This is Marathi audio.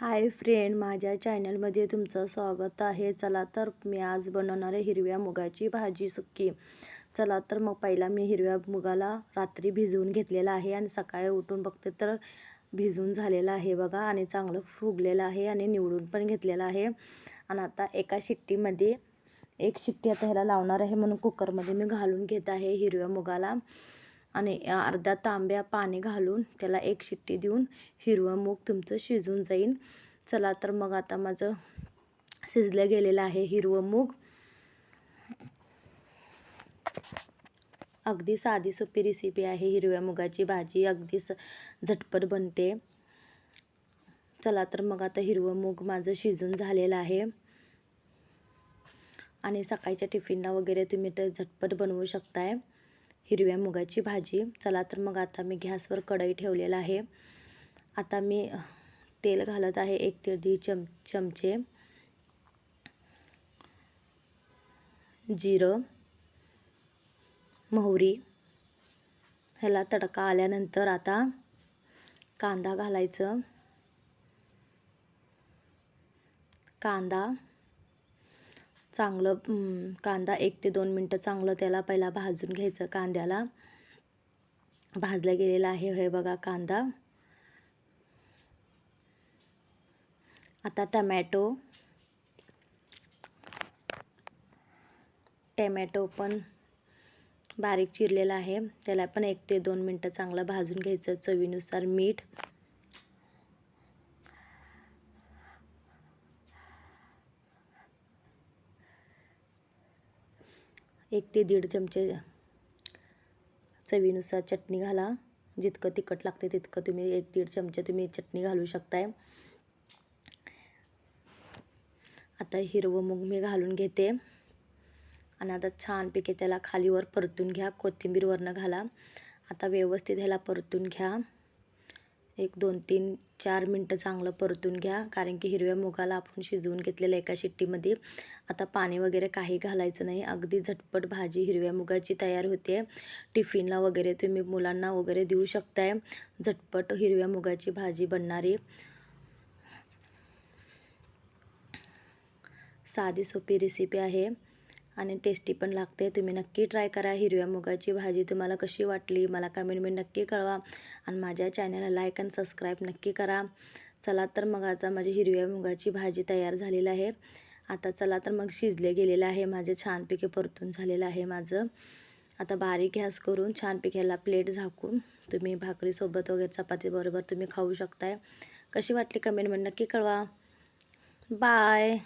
हाय फ्रेंड माझ्या चॅनलमध्ये तुमचं स्वागत आहे. चला तर मी आज बनवणार आहे हिरव्या मुगाची भाजी सुक्की. चला तर मग पहिला मी हिरव्या मुगाला रात्री भिजवून घेतलेला आहे आणि सकाळी उठून बघते तर भिजून झालेलं आहे बघा आणि चांगलं फुगलेलं आहे आणि निवडून पण घेतलेलं आहे. आणि आता एका शिट्टीमध्ये एक शिट्टी आता ह्याला लावणार आहे म्हणून कुकरमध्ये मी घालून घेत आहे हिरव्या मुगाला. आणि अर्धा तांब्या पाणी घालून त्याला एक शिट्टी देऊन हिरवं मूग तुमचं शिजून जाईल चला तर मग आता माझं शिजलं गेलेलं आहे हिरवं मूग. अगदी साधी सोपी रेसिपी आहे हिरव्या मुगाची भाजी. अगदी स झटपट बनते. चला तर मग आता हिरवं मूग माझं शिजून झालेलं आहे. आणि सकाळच्या टिफिनला वगैरे तुम्ही ते झटपट बनवू शकताय. हिरव्या मुगाची भाजी. चला तर मग आता मी गॅसवर कढई ठेवलेला आहे. आता मी तेल घालत आहे एक ते दीड चम चमचे. जिरं मोहरी. ह्याला तडका आल्यानंतर आता कांदा घालायचं. कांदा चांगलं कांदा एक ते दोन मिनटं चांगलं त्याला पहिला भाजून घ्यायचं कांद्याला. भाजला गेलेला आहे हे बघा कांदा. आता टमॅटो. टमॅटो पण बारीक चिरलेला आहे. त्याला पण एक ते दोन मिनटं चांगलं भाजून घ्यायचं चवीनुसार मीठ. एक ते दीड चमचे चवीनुसार चटणी घाला. जितकं तिखट लागते तितकं तुम्ही एक दीड चमचे तुम्ही चटणी घालू शकताय. आता हिरवं मूग मी घालून घेते. आणि आता छानपैकी त्याला खालीवर परतून घ्या. कोथिंबीरवरनं घाला. आता व्यवस्थित ह्याला परतून घ्या. एक दोन तीन चार मिनटं चांगलं परतून घ्या कारण की हिरव्या मुगाला आपण शिजवून घेतलेलं एका शिट्टीमध्ये आता पाणी वगैरे काही घालायचं नाही. अगदी झटपट भाजी हिरव्या मुगाची तयार होते. टिफिनला वगैरे तुम्ही मुलांना वगैरे देऊ शकताय. झटपट हिरव्या मुगाची भाजी बनणारी. साधी सोपी रेसिपी आहे. आणि टेस्टी पण लागते. तुम्ही नक्की ट्राय करा. हिरव्या मुगाची भाजी तुम्हाला कशी वाटली? मला कमेंटमध्ये नक्की कळवा. आणि माझ्या चॅनलला लाईक आणि सबस्क्राईब नक्की करा. चला तर मग आता माझी हिरव्या मुगाची भाजी तयार झालेली आहे. आता चला तर मग शिजले गेलेलं आहे. माझे छानपैकी परतून झालेलं आहे माझं. आता बारीक गॅस करून छानपैकी ह्याला प्लेट झाकून तुम्ही भाकरीसोबत वगैरे चपातीबरोबर तुम्ही खाऊ शकताय. कशी वाटली कमेंटमध्ये नक्की कळवा. बाय